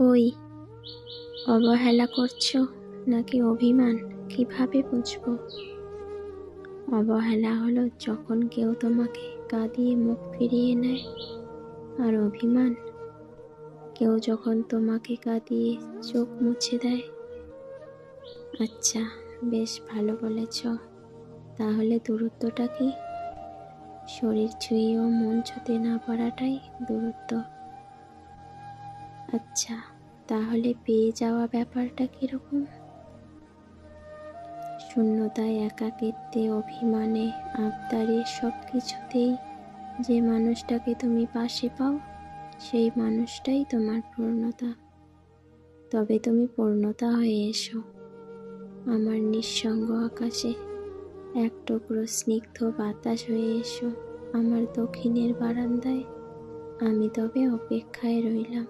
ওই অবহেলা করছ নাকি অভিমান? কীভাবে বুঝব? অবহেলা হলো যখন কেউ তোমাকে কাঁদিয়ে মুখ ফিরিয়ে নেয়। আর অভিমান? কেউ যখন তোমাকে কাঁদিয়ে চোখ মুছে দেয়। আচ্ছা বেশ ভালো বলেছ। তাহলে দূরত্বটা কি? শরীর ছুঁয়েও মন ছুঁতে না পারাটাই দূরত্ব। আচ্ছা তাহলে পেয়ে যাওয়া ব্যাপারটা কীরকম? শূন্যতায় একাকিত্বে, অভিমানে, আবদারে সব কিছুতেই যে মানুষটাকে তুমি পাশে পাও, সেই মানুষটাই তোমার পূর্ণতা। তবে তুমি পূর্ণতা হয়ে এসো। আমার নিঃসঙ্গ আকাশে এক টুকরো স্নিগ্ধ বাতাস হয়ে এসো আমার দক্ষিণের বারান্দায়। আমি তবে অপেক্ষায় রইলাম।